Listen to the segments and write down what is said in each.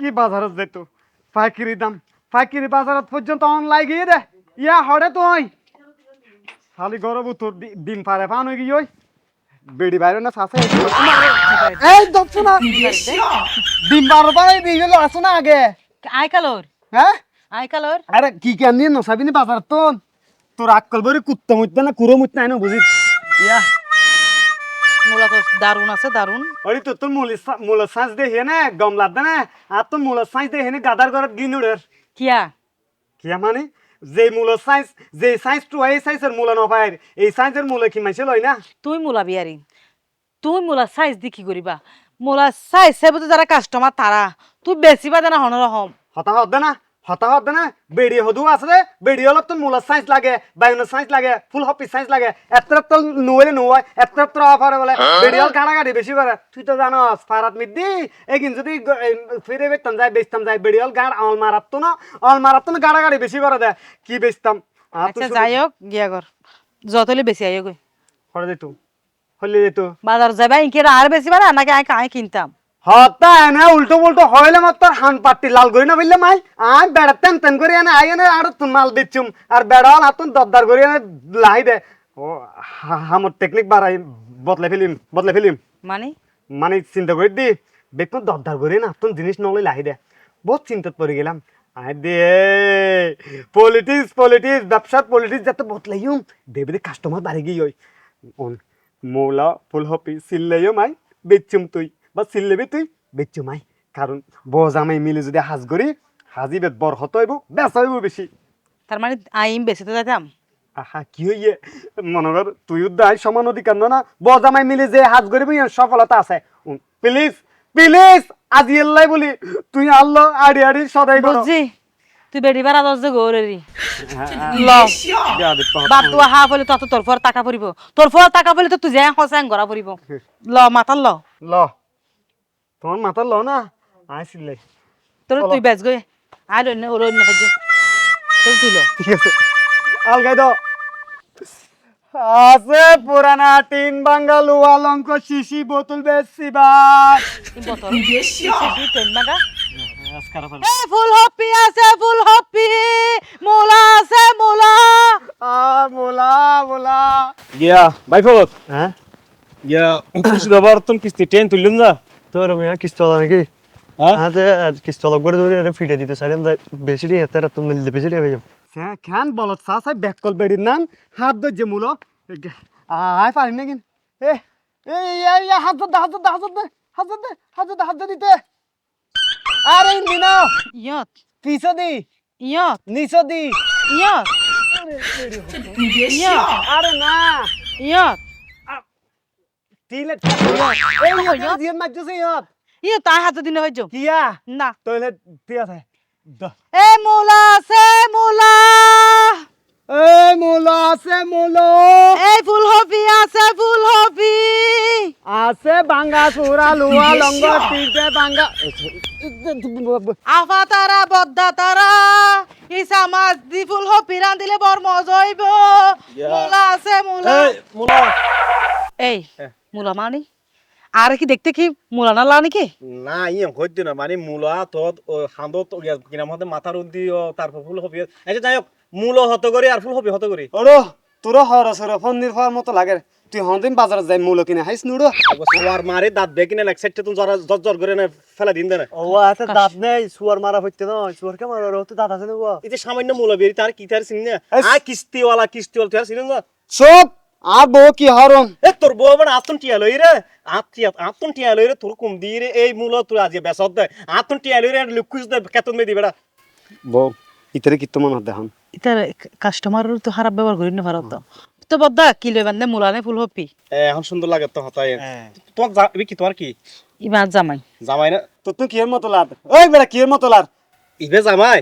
কি বাজারত যেত পাইকারি দাম। পাইকারি বাজারত পর্যন্ত অন লাগিয়ে দে। ইয়া হরে তুই। খালি গরব তোর ডিম পারে পান হয়ে গিয়ে বেড়ি বাইরে না সাসে এই দচ্ছ না ডিম বারো পারে দিয়ে গেল আসো না আগে। আই কালোর। হ্যাঁ? আই কালোর। আরে কি কেন নিয়ে নসাবি নি বাজার তো তোর আক্কল বরে কুত্তা মুত্তা না কুরো মুত্তা না বুঝিস ইয়া। মূলা তো দারুণ আছে দারুণ। অরে তো তোর মূল মূল সাঁজ দে হেনে গম লাদ না আর তোর মূল সাঁজ দে হেনে গাদার ঘরত গিনুরের কিয়া? কিয়া মানে? যে মূল সাইজ যে সাইজ টু এই সাইজের মূল নপায় এই সাইজের মূল কি মাইছে লয় না? তুই মূলা বিয়ারি তুই মূলা সাইজ দি কি করিবা? মূলা সাইজ সেবু যারা কাস্টমার তারা তুই বেশি বা দেনা হন রকম হতা হদ না। হতা হদ না বেড়ি হদু আছে বেড়ি হলত তোর মূল সাইজ লাগে বায়ুনের সাইজ লাগে ফুল হপি সাইজ লাগে এত্র তো নুয়ে নুয় এত্র তো অফারে বলে বেড়ি হল গাড়াগাড়ি বেশি করে তুই তো জানস ফারাত মিদ্দি এগিন যদি ফিরে বেচতাম যায় বেচতাম যায় বেড়ি হল গাড় অল মারাত না অল মারাত না গাড়াগাড়ি বেশি করে দে কি বেচতাম আচ্ছা যাই হোক গিয়া কর যতলে বেশি আইও গই করে দিত হলে দিত। বাজার যাবা ইনকে আর বেশি বা নাকি আই কিনতাম? হতা এনে উল্টো পুল্টো হইলে মাত্র হান পাট্টি লাল করি না বললে মাই? আই বেড়া তেন তেন করে এনে আই এনে আর মাল বেচুম আর বেড়া হল হাতুন দরদার করে এনে লাই দে। ও হামর টেকনিক বাড়াই বদলে ফেলিম বদলে ফেলিম। মানে? মানে চিন্তা করে দি বেকুন দরদার করে না তুন জিনিস নলে লাই দে। বহুত চিন্তাত পড়ে গেলাম। আই দে পলিটিক্স পলিটিক্স ব্যবসার পলিটিক্স যাতে বদলাইম দেবে কাস্টমার বাড়ি গিয়ে ওই মৌলা ফুলহপি সিল্লাইও মাই বেচুম তুই। বা সিল্লেবি তুই বেচুম মাই। কারণ বজামাই মিলে যদি হাজ করি হাজি বেত বর হত হইব বেচা হইব বেশি তার মানে আইম বেশি তো যাইতাম। আহা কি হইয়ে মনে কর তুই দায় সমান অধিকার না না? বজামাই মিলে যে হাজ করিবি সফলতা আছে। প্লিজ প্লিজ আজি এল্লাই বলি। তুই আল্লাহ আড়ি আড়ি সদাই বুঝছি তুই বেড়ি বেড়া দশ যে গৌরেরি। বাপ তো হা বলে তত তোর ফর টাকা পড়িব তোর ফর টাকা পড়লে তো তুই যাই হসাং গড়া পড়িব ল মাতাল ল। ল। তোমার মাথা ল না। আইসিলে তোর। তুই বেচ গই আর অন্য ওর অন্য খাদ্য তোর তুই ল। ঠিক আছে। আলগাই দাও আছে পুরানা টিন বাঙ্গালু আলঙ্ক শিশি বোতল বেশি বাস এই বোতল মাগা আজকারা এ ফুল হপি আছে ফুল হপি মূলা আছে মূলা। আ মোলা মোলা। গিয়া ভাই ফলত হ্যাঁ গিয়া কিছু দেবার তুমি কিস্তি ট্রেন তুললুম না। তোর মিয়া কিস্তি হলো নাকি হ্যাঁ হাতে কিস্তি হলো করে ধরে এটা ফিটে দিতে চাইলাম তাই বেশি দিয়ে তারা তুমি নিলে বেশি দিয়ে ভাই হ্যাঁ খান বলত সাসাই ব্যাককল বেড়ির নান হাত ধরছে মূল আয় পারি না কিন এ এই হাত ধর হাত ধর হাত ধর হাত ধর হাত ধর হাত ধর দিতে আরে ইন্দি না ইয়ত পিছো দি ইয়ত নিচো দি ইয়ত আরে না ইয়ত তিলে এই ইয়ে হাতে দিনে হইছো কিয়া? না। তোলে তি আছে। এ মূলা আছে মূলা। এই মুলো আছে মুলো। এই ফুলকপি আছে ফুলকপি আছে বাঙ্গা সুরা লুয়া লঙ্গ টিপে বাঙ্গা আফা তারা বদ্দা তারা ইসা মাছ দি ফুলকপি রান্ধিলে বর মজা হইব। মূলা আছে মূলা। মুলা। এই মূলা মানে? আর কি দেখতে কি মূলা না লা নাকি না ইয়ে হইতে না মানে মূলা তো হান্দত কিনা মধ্যে মাথার উদ্দি তারপর ফুল হবি আচ্ছা যাই হোক মূল হত করি আর ফুল হবি হত করি ওরো তোর হর সর হওয়ার মতো লাগে। তুই হন্দিন বাজারে যাই মূল কিনে হাইস নুড়ো সবার মারে দাঁত বে কিনে লাগছে তুমি জরা জর জর করে না ফেলা দিন দেনা ও আছে দাঁত নেই সুয়ার মারা হইতে না সুয়ার কে মারা হতে দাঁত আছে না ও এই যে সামান্য মূলা বেরি তার কি তার চিনি না? আ কিস্তিওয়ালা কিস্তিওয়ালা তুই আর না? সব আর বউ কি হরম? এ তোর বউ মানে আতন টিয়া লই রে? আতিয়া আতন টিয়া লই রে তোর কুম দি রে। এই মূল তোর আজ বেসত দে। আতন টিয়া লই রে লুকুস দে কেতন মে দিবেড়া বউ ইতারে কি তোমার হাতে হন ইতার কাস্টমার তো খারাপ ব্যবহার করি না ভারত। তো বদ্দা কি লই বান্ধে? মূলা নে ফুলকপি এখন সুন্দর লাগে তো হতায়। তোমার যাবি কি তোমার কি? ইবার জামাই। জামাই না? তো তুই কিয়ের মতো লাদ ওই বেড়া কিয়ের মতো লাদ ইবে জামাই।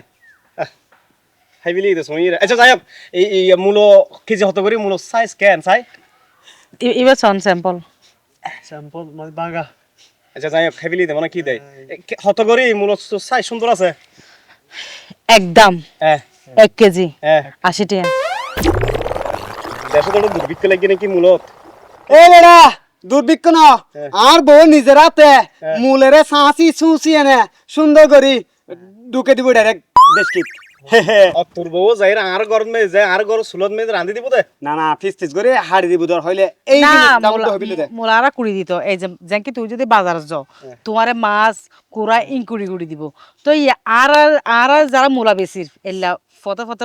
সময় আচ্ছা যাই হোক এই এই মূল কেজি হত করি মূল সাইজ কেন সাই ইবার সন স্যাম্পল স্যাম্পল মানে বাঙ্গা আচ্ছা যাই হোক মানে কি দেয়? এ, হত করি মূল সাইজ সুন্দর আছে। একদম। হ্যাঁ এক কেজি। হ্যাঁ আশি টাকা দেশে তো দুর্ভিক্ষ লাগি নাকি মূলত? এই বেড়া দুর্ভিক্ষ না। আর বউ নিজের হাতে মূলেরে সাঁচি সুচি এনে সুন্দর করি। ঢুকে দিব ডাইরেক্ট দেশকিত অতুর বউ যাই আর ঘর মে যাই আর ঘর সুলত মে রাঁধি দিব দে। না না ফিস ফিস করে হাড়ি দিব দর হইলে এই মোলারা কুড়ি দিত এই যে যেনকি তুই যদি বাজার যাও তোমারে মাছ কুড়া ইনকুড়ি কুড়ি দিব। তো ই আর আর- আর আর যারা মূলা বেশির এলা ফতে ফতে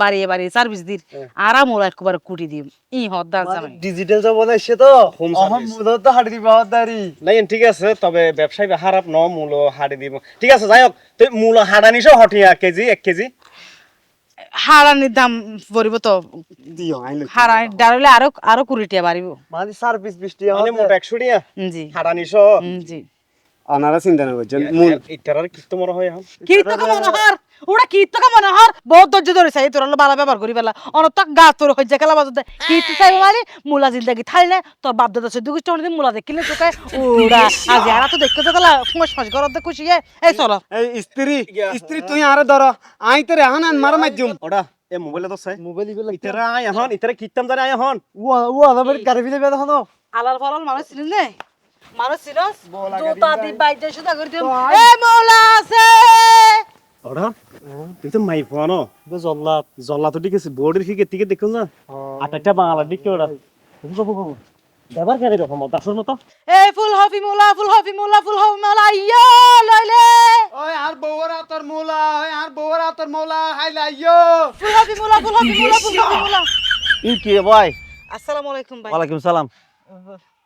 বাড়িয়ে বাড়িয়ে সার্ভিস দির। আর আর মূলা একবার কুটি দিম। ই হদ্দার জামাই। ডিজিটাল জমানা এসে তো Home আমার service. মূলত তো হাড়ি দিব দাঁড়ি নাই ঠিক আছে তবে ব্যবসায়ী হারাপ ন মূল হাড়ি দিব। ঠিক আছে যাই হোক তুই মূল হাড়া নিছো হটিয়া কেজি এক কেজি। হারানির দাম পড়িব তো দিও হারানি ডারলে আরও আরও কুড়ি টিয়া বাড়িব। মানে সার্ভিস বৃষ্টি মানে মোট একশো টিয়া। উম, জি। হাড়ানিছ জি। আনারা চিন্তা না করছেন মূল। ইটার কি তো মনে হয় এখন কীর্তক মনোহর ওরা কীর্তক মনোহর। বহুত ধৈর্য ধরে চাই তোর বালা ব্যবহার করি পেলা অনতক গা তোর হজ্জা খেলা বাজতে কীর্তি চাই মানে মুলা জিন্দাগি থাই না তোর বাপ দাদা চোদ্দ গোষ্ঠী অনেকদিন মুলা দেখিলে তোকে ওরা আজ আর তো দেখতে গেলা ফুঁস ফাঁস করতে খুশি এ এই চলো। এই স্ত্রী স্ত্রী তুই আরে ধর আই তোরে আন মার মাজ্জুম ওটা এ মোবাইলে তো চাই মোবাইল ইগুলো ইতারা আয় এখন ইতারা কিতাম জানে আয় এখন। ও ও আমার গাড়ি ফিলে বের হনো আলাল ফালাল মানুষ ছিলেন নে। মানুষ ছিল জুতা দি বাইতে সুদা করে দিম। এ মৌলা আছে! ওটা তুই তো মাই ফোয়া ন? জল্লা। তো ঠিক আছে বোর্ডের ফিকে টিকে দেখুন না? আটাটা বাংলা দিকে ওটা দেবার কেন রকম দাসর মতো? এ ফুল হফি মোলা ফুল হফি মোলা ফুল হফি মোলা ইয়া লইলে! ওই আর বউরা তোর মৌলা ওই আর বউরা তোর মৌলা হাইলা ইয়ো ফুল হফি মোলা ফুল মোলা ফুল মোলা। ই কি ভাই আসসালামু আলাইকুম ভাই। ওয়ালাইকুম সালাম।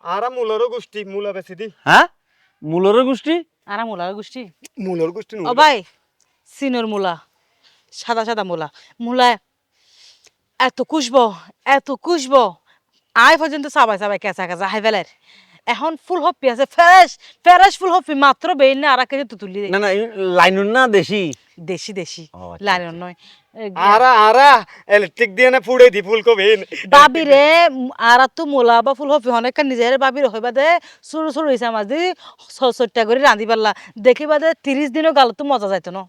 আরা মূলরও গোষ্ঠী মূলা বেশি দি হ্যাঁ গোষ্ঠী? আরা মোলার গোষ্ঠী। মূলর গোষ্ঠী ও ভাই সিনোর মূলা সাদা সাদা মূলা। মূলা এত কুশবো এত কুশবো আয় পর্যন্ত সবাই সবাই কেঁচা কেঁচা। হাই ফেলের এখন ফুল হপি আছে ফ্রেশ ফ্রেশ ফুল হপি মাত্র বেইন না আর কেজি তুতুলি না না লাইনুন না দেশি? দেশি দেশি। আচ্ছা, লাইন নয়। আরা আরা ইলেকট্রিক দিয়ে না ফুড়ে দি ফুল ফুলকপি বাবি রে আর তো মোলা বা ফুল হপি অনেক নিজের বাবির হইবা দে সরু সরু হইছে মাছ দি ছটা করে রাঁধি পারলা দেখিবা দে তিরিশ দিনও গাল তো মজা যাইতো না।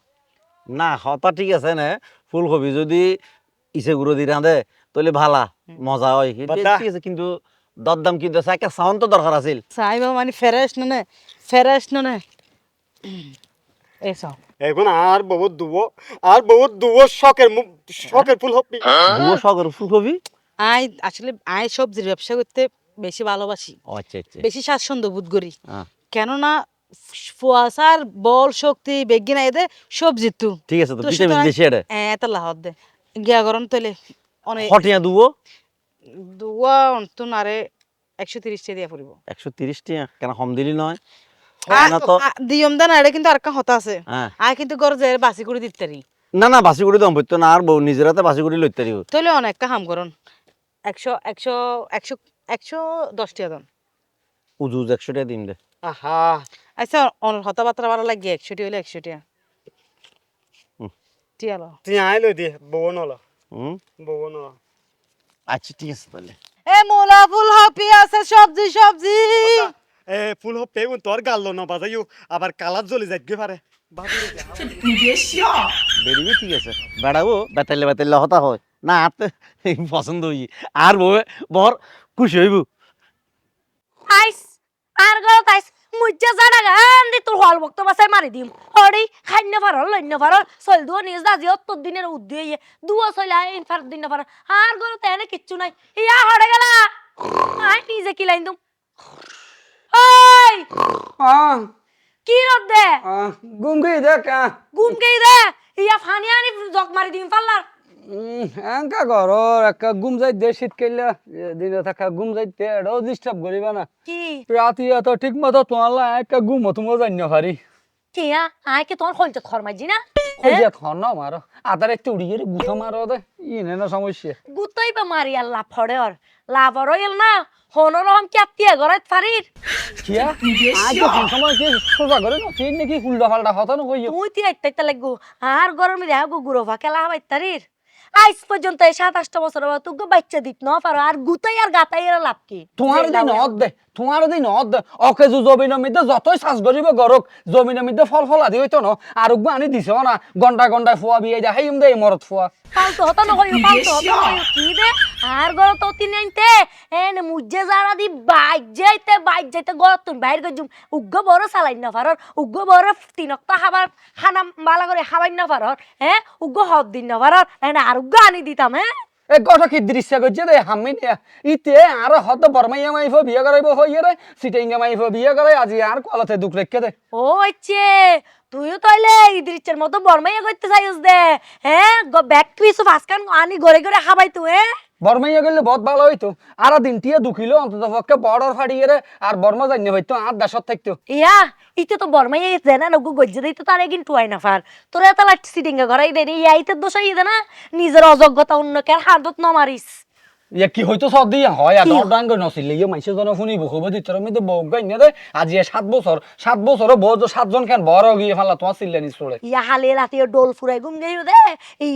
না হতা ঠিক আছে না ফুলকপি যদি ইসে গুঁড়ো দি রাঁধে তাহলে ভালা মজা হয়। কিন্তু ঠিক আছে কিন্তু দরদাম কিন্তু একটা সাউন্ড তো দরকার আছিল। চাইবা মানে ফ্রেশ নে ফ্রেশ নে এসব এখন আর বহুত দুবো আর বহুত দুবো শখের শখের ফুলকপি ভুয়ো শখের ফুলকপি আই আসলে আই সবজির ব্যবসা করতে বেশি ভালোবাসি। আচ্ছা আচ্ছা। বেশি স্বাচ্ছন্দ্য বোধ করি। হ্যাঁ, কেননা ফুয়াশার বল শক্তি বেগিনা এদে সবজি তু। ঠিক আছে তো ভিটামিন বেশি এটা এত লাহত দে। গিয়া গরম তলে অনেক হটিয়া দুবো। দুয়া অন্ত নারে একশো তিরিশ দিয়া পড়িব একশো তিরিশ টিয়া কেন কম দিলি নয়? আর- না তো? আ- দিয়ম কিন্তু আর হতা আছে। হ্যাঁ। আই কিন্তু গর যে বাসি করে দিতে পারি না না বাসি করে দম পড়তো না আর বউ নিজের হাতে বাসি করে লইতে তাহলে অনেক কাম করুন। একশো একশো একশো একশো দশ টাকা দাম উজু উজু একশো টাকা দিম দে। আহা। আচ্ছা অনেক হতাবার্তা ভালো লাগে একশো টি হলে একশো টিয়া হুম। টিয়ালো তুই আইলো দি বউ নলা। হুম বউ নলা। আচ্ছা ঠিক আছে তাহলে। এ মূলা ফুল হপি আছে সবজি সবজি। এ ফুলকপি এখন তোর গাল্লো না বাজাইও। আবার কালার জ্বলে যাইতে পারে। বেরিয়ে ঠিক আছে। বেড়াবো বেতাইলে বেতাইলে হতা হয়। না আর পছন্দ হই। আর বউ বর খুশি হইব। আইস আর গো তাইস মুজ্জা জানা গান দি তোর হল বক্ত বাসায় মারি দিম। হরি খান্য পারল লন্য পারল সল দুও নিজ দাজি তোর দিনের উদ্দে ইয়ে। দুও ইন ফার দিন পার আর গো তেনে কিচ্ছু নাই। ইয়া হড়ে গেলা। আই নিজে কি লাইন দুম। ওই! কি রদ দে? গুমকি দেখ গুম কেই দে। ইয়া ফানি আনি জগ মারি দিম পাল্লার। এঙ্কা ঘর একটা গুম যাই দে শীত কেলে দিনে থাকা গুম যাইতে এটাও ডিস্টার্ব করিবা না। কি? রাতি এত ঠিক মতো তোমার একটা গুম তুমি জান্য পারি কিয়া আই কি তোর হলতে খরমাইজি না? কইয়া থর না মারো আদার একটু উড়িয়ে গুছো মারো দে ইনে না সমস্যা। গুতই বা মারি আর লাভ ফড়ে ওর লাভ আর এল না হনর হম ক্যাপ্তিয়া গরাত ফারির কিয়া আজ কোন সময় কি সোজা করে না ঠিক নাকি উল্টা পাল্টা কথা না কইও তুই তি একটা লাগবো আর গরমে গো গুরো ফাকেলা হবাই তারির আইস পর্যন্ত এই সাত আটটা বছর তুই বাচ্চা দিত না পারো? আর গুতাই আর গাতাই এর লাভ কি? তোমার দিন দে তোমার দিন অদ অকে জু জমিনের মধ্যে যতই চাষ করিব গরক জমিনের মধ্যে ফল ফল আদি হইতো ন আর আনি দিছ না ঘণ্টা ঘন্টায় ফুয়া বিয়ে যা হেইম দে মরত ফুয়া ফালতু হতো নকইও ফালতু হতো কি দে? আর গর তো তিন আনতে এনে মুজ্জে যারা দি বাইক যাইতে বাইক যাইতে গর তুই বাইর গজুম উগ্গ বড় চালাই না পারর উগ্গ বড় তিনকটা খাবার খানা বালা করে খাবাই না পারর হ্যাঁ উগ্গ হদ দিন না পারর এনে আর উগ্গ আনি দিতাম হ্যাঁ এ গট দৃশ্য করছে হামি নিয়া ইতে আর হত বরমাইয়া মাইফ বিয়ে করাইব হইয়ে রে, সিটাইঙ্গা মাইফ বিয়ে করাই, আজি আর কলতে দুঃখ রেখে দে। ও ইচ্ছে তুইও তাইলে ইদ্রিচের মতো বর্মাইয়া করতে চাইস দে হ্যাঁ? ব্যাগ পিছু ফাসকান আনি ঘরে ঘরে হাবাই তুই হ্যাঁ? বর্মাইয়া গেলে বহুত ভালো হইতো। আর দিন টিয়া দুখিল, অন্তত পক্ষে বর্ডার ফাড়িয়ে আর বর্মা জানি হইতো, আর দেশত থাকতো। ইয়া, ইতে তো বর্মাইয়া ইতে না, নগু গজ্জে দিতে তার একদিন টুয়াই না ফার। তোর এত লাট সিটিংগে ঘরাই দেনি, ইয়া ইতে দোষাই দে না। নিজের অযোগ্যতা অন্য অন্যকে হাতত নমারিস। ইয়া কি হইতো সব হয় আর কি? দর ডাঙ্গ নছিলে ইয়ে মাইসে জন শুনিব খুব বউ দে। আজি সাত বছর সাত বছর বউ সাতজন কেন বড় গিয়ে ফালা তোমার সিল্লে নিস পড়ে ইয়া হালে রাতে ডোল ফুরাই ঘুম গেইও দে।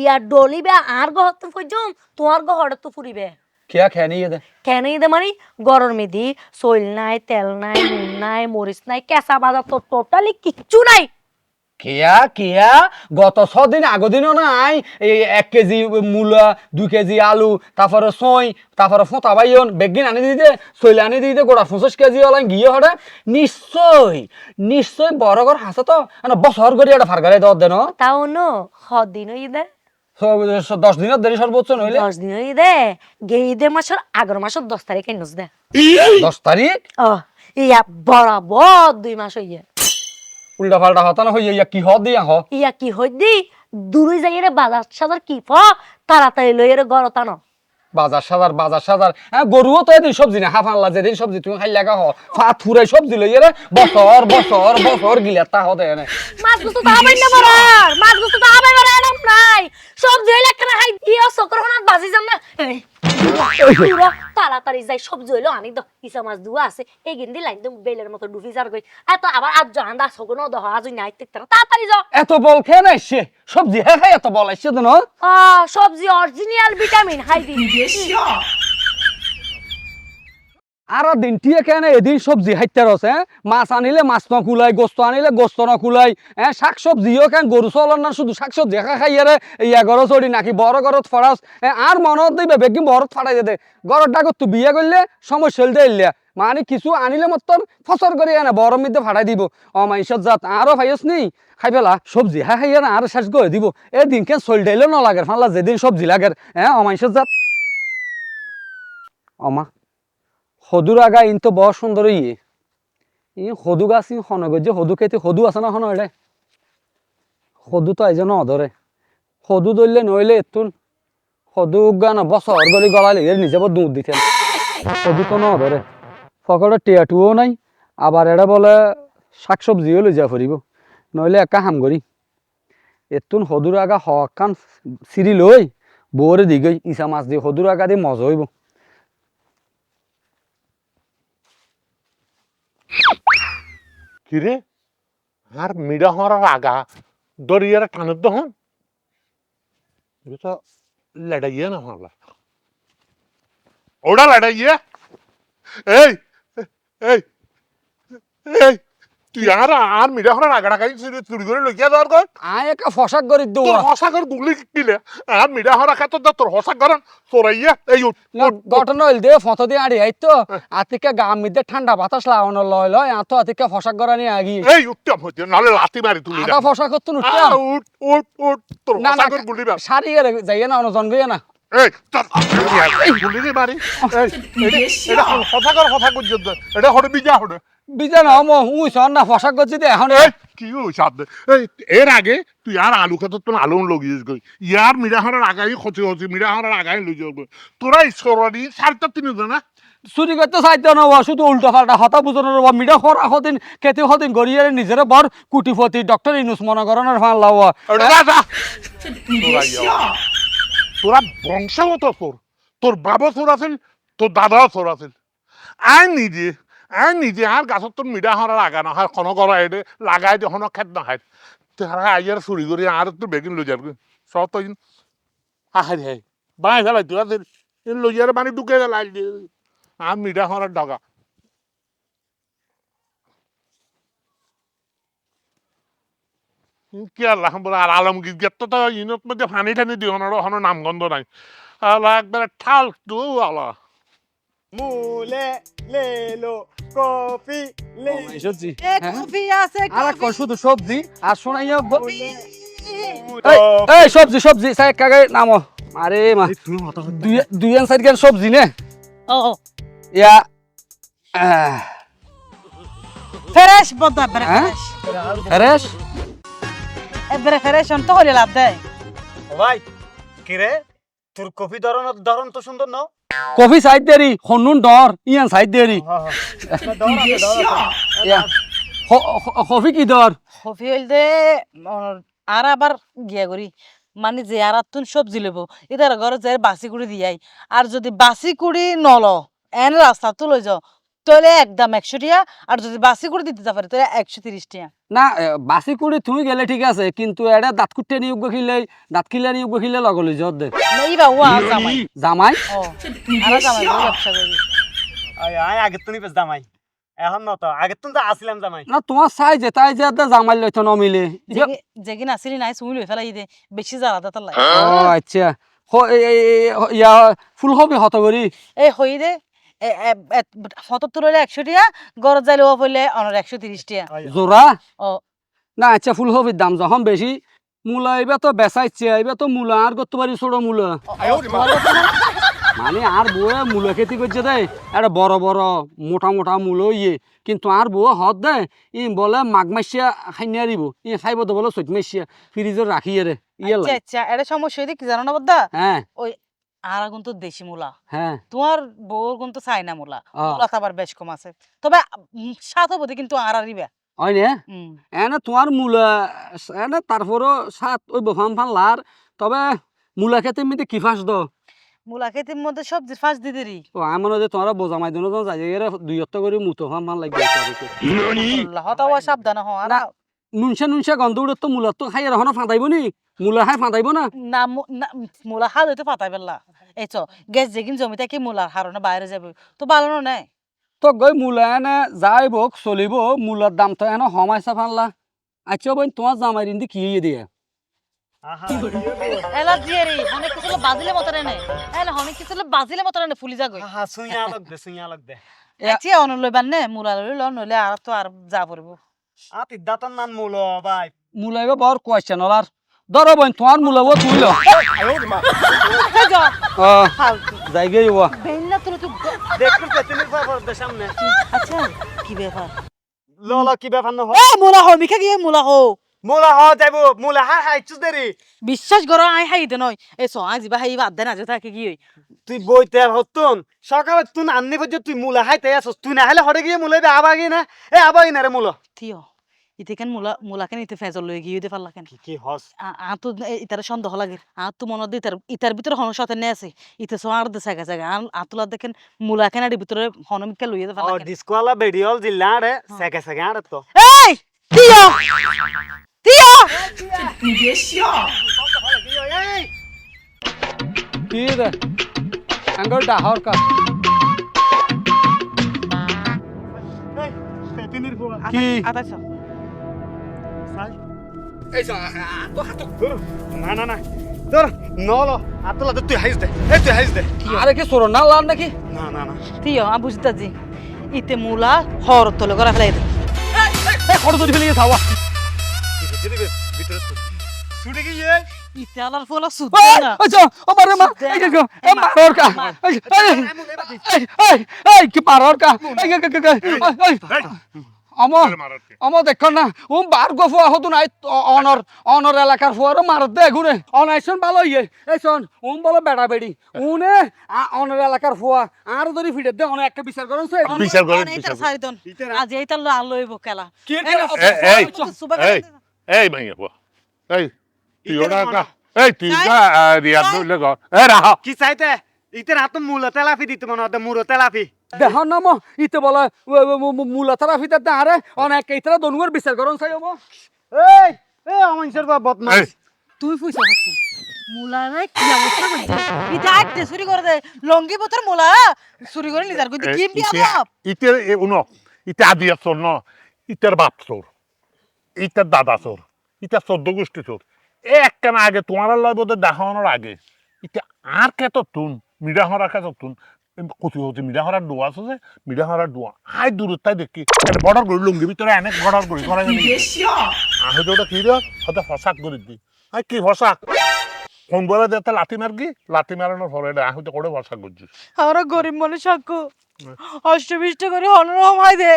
ইয়া ডলিবে আর গহত তো ফুজুম তোমার গহড় তো ফুরিবে খেয়া খেয়া নিয়ে দে? কেন ইদে মানে গরর মেদি সইল নাই তেল নাই নুন নাই মরিচ নাই কেঁচা বাজার তো টোটালি কিচ্ছু নাই। কেয়া কেয়া? গত ছদিন আগদিনও নাই। এই এক কেজি মূলা দুই কেজি আলু তারপরে সই তারপরে ফোঁতা বাইন বেগিন আনি দিতে সইলে আনি দিতে গোটা পঁচিশ কেজি ওলাই গিয়ে হরে নিশ্চয় নিশ্চয় বড় ঘর হাসে তো মানে বছর করে একটা ফার গাড়ি দেওয়ার দেন তাও নো সদিন ইদে দশ দিনের দেরি সর্বোচ্চ নইলে দশ দিন ইদে গে ঈদের মাসের আগের মাসের দশ তারিখে দে। দশ তারিখ ও ইয়া বরাবর দুই মাস হইয়া উল্টা পাল্টা হতা না হইয়া ইয়া কি হ দিয়া হ? ইয়া কি হই দি? দূরে যাই রে বাজার সাজার কি ফ? তাড়াতাড়ি লই রে গরতানো বাজার সাজার বাজার সাজার। হ্যাঁ গরুও তো এদিন সবজি না। হাফ আনলা যেদিন সবজি তুমি খাই লাগা হ। ফাত ফুরাই সবজি লইয়ে রে বছর বছর বছর গিলা তা হতে এনে। মাছ গুস্ত তো আবাই না মারার মাছ গুস্ত তো আবাই মারা এলাম নাই। সবজি একটা হাই দিয়া চক্র খানাত বাজি যাম না। তাড়াতাড়ি যাই সবজি হইল আনি দাও ইসা মাছ দুয়া আছে। এই গিন্দি লাইন তো বেলের মতো ডুবি যার গই এত আবার আজ জাহান দা সগন দহ আজ নাই তে তাড়াতাড়ি যাও। এত বল খেয়ে না এসছে সবজি হ্যাঁ হ্যাঁ এত বল আইছে তো না? আ সবজি অরিজিনাল ভিটামিন হাই দি আর দিন টিয়ে কেন এদিন সবজি হাইতে রস হ্যাঁ মাছ আনিলে মাছ ন কুলাই গোস্ত আনিলে গোস্ত ন কুলাই হ্যাঁ শাক সবজিও কেন গরু চলন না শুধু শাক সবজি খা খাইয়ারে ইয়া ঘর চড়ি নাকি বড় ঘরত ফরাস আর মনত দিবে বেগিন বরত ফাটাই দে ঘরত ডাকত তুই বিয়ে করলে সমস্যা হইলে এলিয়া মানে কিছু আনিলে মতন ফসর করে এনে বড় মধ্যে ফাটাই দিব। ও মাইসত জাত আরও ভাইস নি? খাই পেলা, সবজি হ্যাঁ খাইয়া না আর শেষ করে দিব। এদিন কেন চল ডাইলেও ন লাগে যেদিন সবজি লাগে হ্যাঁ ও মাইসত জাত অমা সদুর আগা ইন তো বড় সুন্দর ইয়ে ই সদু গাছ ই হনগর যে সদু খেতে সদু আছে না হন এড়ে সদু তো আইজ নধরে সদু ধরলে নইলে এতুন সদু গান বছর গলি গলালে নিজে দুধ দিতেন সদু তো নধরে ফকরের টিয়াটুও নাই আবার এড়ে বলে শাক সবজিও লৈ যা ফুরিব নইলে একা হাম করি এতুন সদুর আগা হকান চিৰি লৈ বৌরে দি ইচা মাছ দি সদুর আগা দি মজা হইব। কিরে? আর মিডা হওয়ার আগা দরিয়ার টানের দহন? তো লড়াইয়ে না হলা। ওটা লড়াইয়ে? এই এই এই তুই আর আর মিডা হওয়ার আগাটা খাই চুরি করে লইয়া যাওয়ার কর আয় একা ফসাক করি হসাগর গুগলি কিলে আর মিডা হওয়ার খাত তোর হসাক গরন চোরাইয়া এই হইল দিয়ে আড়ি আইতো আতিকে গাম মিদে ঠান্ডা বাতাস লাগানো লয় লয়। আতো আতিকে ফসাক করা নিয়ে আগি এই উঠতাম হইতে নাহলে লাথি মারি তুলি আদা ফসাক করতো উঠ উঠ। উঠ তোর না হসাগর গুলি বার সারি গেলে যাইয়ে না অনজন গইয়ে না। এই গুলি মারি এই এটা কথা পর্যন্ত এটা হড়ে বিজা হড়ে উই ফসাক করছি দে এখন কি এর আগে তুই আর আলু আলু লগিয়েছ গই ইয়ার মিরা হরার আগাই খচি খচি মিরা হরার আগাই লই যাও গই তোরা ঈশ্বরী সারটা তিনি না চুরি করতে চাইতে না শুধু উল্টো পাল্টা হতা বুঝানোর বা মিডা খরা হদিন খেতে হদিন গড়িয়ে নিজের বর কুটিপতি ডক্টর ইনুস মনে করেন ফান। তোরা বংশগত তোর তোর বাবা তোর আছিল তোর দাদাও তোর আছিল। আই নিজে আর নিজে আর গাছত তোর মিডা হওয়ার লাগা নহয় কন করা এডে লাগাই দে হন খেত নহাই তারা আইয়ার চুরি করে আর তোর বেগিন লই যাবি সত হাহারি হাই বাঁ ফেলাই তুই আছে লই যার মানে ঢুকে গেলাই আর মিডা হওয়ার ডগা। কি আল্লাহ আর আলমগীর গেট তো ইনত মধ্যে ফানি ঠানি দিও না হনো নামগন্ধ নাই। আল্লাহ একবারে ঠাল তো আল্লাহ। মুলে লেলো কফি লে সবজি এ কফি আছে আর কফি। শুধু সবজি? আর শোনাইয়া এই, সবজি সবজি সাইড কাগে নামো। আরে মা দুই দুই আন সাইড গান সবজি নে? ও ও। ইয়া ফ্রেশ বদা হ্যাঁ? ফ্রেশ। ফ্রেশ? এবারে ফ্রেশ অন্ত হলে লাভ দেয়। ভাই কিরে? তোর কফি ধরন ধরন তো সুন্দর ন কফি সাইড দেরি হনুন ডর ইয়ান সাইড দেরি। হ- হ- কফি কি দর কফি হইল দে আর আবার গিয়া করি। মানে যে আর তুন সবজি লেব এটার ঘরে যে বাসি কুড়ি দিয়াই। আর যদি বাসি কুড়ি নল এন রাস্তা তো লই যাও তাহলে একদম একশো টিয়া আর যদি বাসি কুড়ি দিতে পারে তাহলে একশো তিরিশ টিয়া। না বাসি কুড়ি তুমি গেলে ঠিক আছে কিন্তু এটা দাঁত কুটে নিয়োগ খিলে দাঁত খিলে নিয়োগ খিলে লগলি দে। জামাই। জামাই? ও আর জামাই ব্যবসা করি। আয় আয় আগে তুমি বেশ জামাই। এখন নত আগে তুমি তো আসিলাম জামাই। না তোমার চাই যে তাই যে দে জামাই লইতো নমিলে যেগিন আসিলি নাই চুমি লই ফেলাই দে বেশি জ্বালা দাতা ও আচ্ছা। ইয়া ফুল হবে হত করি। এই হই দে। ফটো তুললে একশো টিয়া গরত যাই লওয়া পড়লে অনার একশো তিরিশ টিয়া। জোড়া? ও। না আচ্ছা ফুল হবির দাম যখন বেশি মূলা এবার তো বেচাইছে এবার তো মূলা আর করতে পারি ছোট মূলা। মানে আর বউয়ে মূলা খেতি করছে দে একটা বড় বড় মোটা মোটা মূলো ইয়ে। কিন্তু আর বউ হত দে ই বলে মাঘ মাসিয়া খাইনিয়া দিব ই খাইব তো বলে চৈত মাসিয়া ফ্রিজে রাখিয়ে রে ইয়ে আচ্ছা আচ্ছা এটা সমস্যা কি জানো না বদ্দা? হ্যাঁ। আর এখন তো দেশি মূলা। হ্যাঁ। তোমার বউর কিন্তু চাইনা মূলা। মূলা আবার বেশ কম আছে। তবে হব কিন্তু আর আরিবা হয় নে? এনে তোমার মূলা এনে তারপরও সাত ওই বফাম তবে মূলা খেতে এমনিতে কি ফাঁস দ? মূলা খেতির মধ্যে সবজির ফাঁস দিতে রি ও আমার যে তোমরা বোঝা মাই দিন যাই এর দুই অত্ত করে মুতো ফান ফান লাগবে হতাও সাবধান হ আর। না। নুনসা নুনসা গন্ধ উড়ে তো মূলা তো খাই এরকম ফাঁদাইব নি? মূলা খাই ফাঁদাইব না? না মূলা হইতে পাতাই পেলা এই চ গ্যাস যেগিন জমি থেকে মূলার হারণে বাইরে যাবে তো ভালো না নাই তো গই মূলা এনে যাইব চলিব মূলার দাম তো এনে হমাইছা ফানলা আচ্ছা বই তোমার জামাই রিন্দি কি দিয়ে অনেক কিছু বাজিলে মতো নে এনে অনেক কিছু বাজিলে মতো নে ফুলি যাগই হা সুইয়া লাগ দে সুইয়া লাগ দে আচ্ছা অন নে মূলা লই ল নইলে আর তো আর যা পড়ব আতি দাতার নাম মূল ভাই মূলাইব বড় কোয়েশ্চেন ওলার ধরো বই তোমার মূলাব তুই ল ও ফালতু যাই গই ও। বেন্না তোর তো দেখুন সামনে। আচ্ছা কি ব্যাপার? ল ল কি ব্যাপার ন? এ মূলা হো মিখা গিয়ে মূলা হো মুলা হ যাইব। মুলা হা হাই চুস দেরি। বিশ্বাস করো আই হাই দে নয়। এ সো আজ বা হাই বাদ দে না যে থাকে কি হই। তুই বইতে হতুন। সকালে তুই আননি বজে তুই মুলা হাইতে আসস। তুই না হলে হরে গিয়ে মুলাইবে আবা গিয়ে না। এ আবা না রে মুলা। থিও ইতে কেন মূলা মূলা কেন ইতে ফেজল লই গিয়ে দে পারলা কেন কি কি হস? আ তো ইতার সন্দেহ লাগে। আ তো মনে দি ইতার ইতার ভিতরে হন সাথে নে আছে। ইতে সো আর দে সাগা সাগা আন আতুলা দেখেন মূলা কেন আড়ি ভিতরে হনমিকা লইয়ে দে ও পারলা কেন ডিসকোলা বেডিওল জিল্লা রে সেকে সেকে আরে তো। এই থিও থিও কি রে আঙ্গর ডাহর কা? পেতিনির বুয়া কি আতাইছো না না না তোর নল আতলা তুই হাইস দে এই তুই হাইস দে আরে কি সরো না লার নাকি না না না থিও আ বুঝতাছি ইতে মূলা হর তলে করা ফেলাই দে এ খড় ধরে ফেলিয়ে খাওয়া দিদি ভিতরে ছুটে গিয়ে ইতে ফলা সুদ না আচ্ছা ও বারে মা এই যে এ মারর কা এই এই এই এই কি মারর কা এই কে এই আমো আমো দেখো না ও বার গো ফুয়া হতো নাই অনর অনর এলাকার ফুয়ার মার দে ঘুরে অনাইছন ভালো ইয়ে। এই শোন উম বলো বেড়া বেড়ি। উনে অনর এলাকার ফুয়া। আর ধরি ফিডে দে অনেক একটা বিচার করন বিচার করেন, বিচার। সারিদন আজ এইটার লো আলো হইব খেলা কি এই, এই, এই এই ভাইয়া বুয়া এই তুই ওটা এই তুই রিয়াদ এ রাহ কি চাইতে? ইতের হাত মুলা তেলাফি দিতে মনে হতে মুরো তেলাফি দেহ নাম ইতে বলে মূলা তারা ফিতে আরে অনেক দনুয়ার বিচার করন চাই আমো এই এই আমাইছের বা বদমাস। তুই পয়সা খাচ্ছিস মুলারে কি অবস্থা চুরি করে দে। লঙ্গি মুলা চুরি করে লিজার কই কি বিয়া ইতে উনো ইতে আদি ন ইতের বাপ চোর ইতের দাদা চোর ইটা চোদ্দ গোষ্ঠী চোর। এ একখানা আগে তোমার লয় বোধ দেখানোর আগে। ইটা আর কেত তুন মিডা হরা কেত তুন কচি হচ্ছে মিডা হরার ডোয়া আছে যে মিডা হরার ডোয়া হাই দূর তাই দেখি। বর্ডার করি লুঙ্গি ভিতরে অনেক বর্ডার করি করাই আহে ওটা কি রে হয়তো ফসাক করে দি। আই কি ফসাক ফোন বলে দেতে লাঠি মার কি? লাঠি মারানোর পরে আহে তো করে ফসাক করছিস আমরা গরিব মানুষ সাক্ষ্য অষ্টবিষ্ট করে হনরম হয় দে।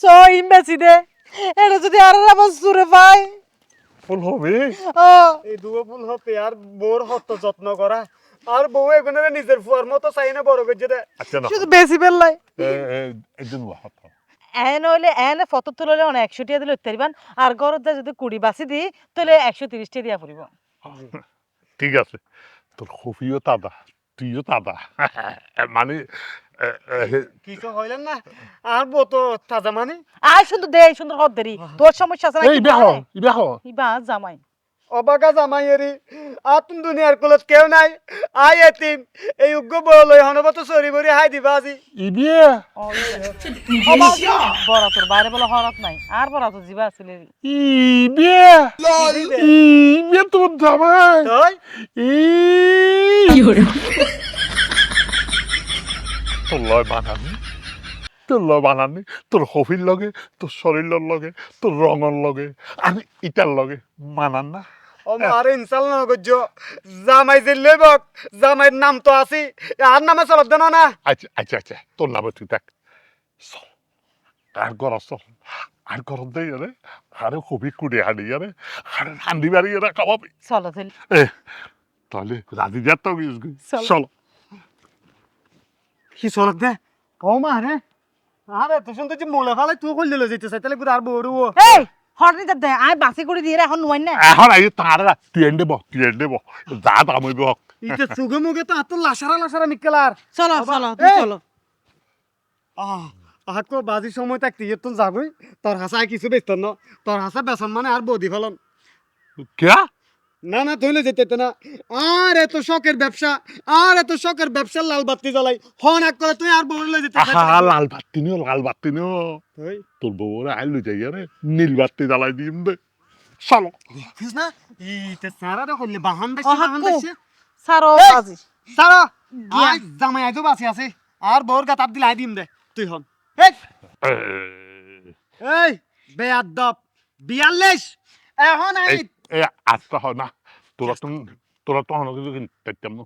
স ইম্বাসি দে। এটা যদি আর আবার সুরে পায়। ফুল হবে এই দুগো ফুল হতে আর বোর হত যত্ন করা আর বউ এখানে নিজের ফুয়ার মতো চাই না বড় বেজে আচ্ছা না। শুধু বেশি বেললাই একজন এন হইলে এন ফটো তুললে অনেক একশো টিয়া দিলে উত্তরিবান আর গরত যদি কুড়ি বাসি দিই তাহলে একশো তিরিশ টিয়া দিয়া পড়িব। ঠিক আছে। তোর কফিও তাদা তুইও তাদা মানে কিছু হইলেন না? আর বউ তো তাজা মানে। আর সুন্দর দে সুন্দর হদ দেরি। তোর সমস্যা আছে ইবা জামাই। এরি আর তুমি দুনিয়ার কুলত কেউ নাই। আই এতিম এই উগ্র বউ লই হনবত সরি বরি হাই দিবা আজি। ইবিয়ে? বড় তোর বাইরে বলে হরত নাই আর বড় তোর জিবা আছিল। ইবিয়ে? ইবিয়ে তোর জামাই। তই? ই তোর লয় বানানি তোর লয় বানানি তোর হফির লগে তোর শরীরের লগে তোর রঙর লগে আমি ইটার লগে। মানান না। ও মারে ইনসাল না গজ্জ জামাই যে লেবক জামাইয়ের নাম তো আছি আর নামে চলত দেন না। আচ্ছা আচ্ছা আচ্ছা তোর নামে তুই চল আর গরজ চল। আর গরম দেই আরে আরে কবি কুড়ে হাঁড়ি আরে আরে হান্ডি বাড়ি এরা খাওয়াবি। চলো চল। এ তাহলে রাজি যাত তো চল। চলো। কি চলত দে? ও মারে আরে তুই শুনতে যে মোলা ফালাই তুই কইলে লই যেতে চাই তাহলে গুড় আর বড় ও এই! হরনি দে আই বাসি করে দিয়ে এখন নুয়াই না? এখন আই তার তুই এন্ডে বহ তুই যা দামইব হোক ইতে সুগে মুগে তো আত লাসারা লাসারা মিকেলার চলো চলো তুই চলো। আহ আহাকো বাজি সময় থাকতে ইয়ে যাবই তোর হাসায় কিছু বেচতন না তোর হাসা বেসন মানে আর বদি ফেলন। কে না না তুইলে যেতে না। আর এত শখের ব্যবসা আর এত শখের ব্যবসার লাল বাতি জ্বালাই। হন এক করে তুই আর বড়লে যেতে লাল বাত্তি নিও লাল বাত্তি নিও। তুই তোর বউরে আই লই যাই আরে নীল বাত্তি জ্বালাই দিম দে। চলো দেখিস না? ইতে সারা রে হইলে বাহান দেশে বাহান। দেশে সারো! বাজি। সারা আজ জামাই আইতো বাসি আছে। আর বউর গাত আব্দিল আই দিম দে। তুই হন। এই এই বেয়াদব। বিয়াল্লিশ। এখন আই এই এই আস্তে হ না তোরা তো তোরা তো অনেক কিছু দেখতাম না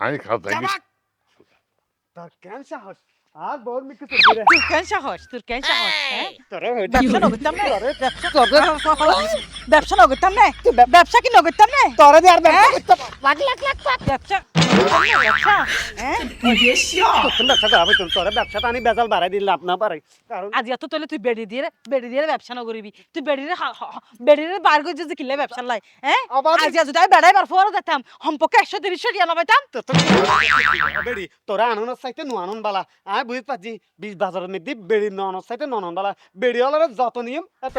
আমি খাওয়া যাই জামাক তোর কেন সাহস আর বউর মিকে তো ঘুরে তোর কেন সাহস তোর কেন সাহস তোরে ব্যবসা নগরতাম না ব্যবসা নগরতাম না ব্যবসা কি নগরতাম না তোরে দিয়ে আর ব্যবসা? করতে লাখ লাখ লাখ লাখ ব্যবসা তোর হ্যাঁ? তোরা আনন্দ চাইতে নু আনন্দ বালা। আয় বুঝতে পারছি বিশ বাজারের মধ্যে বেড়ি ননদ চাইতে ননদ বালা। বেড়ি যত নিয়ম এত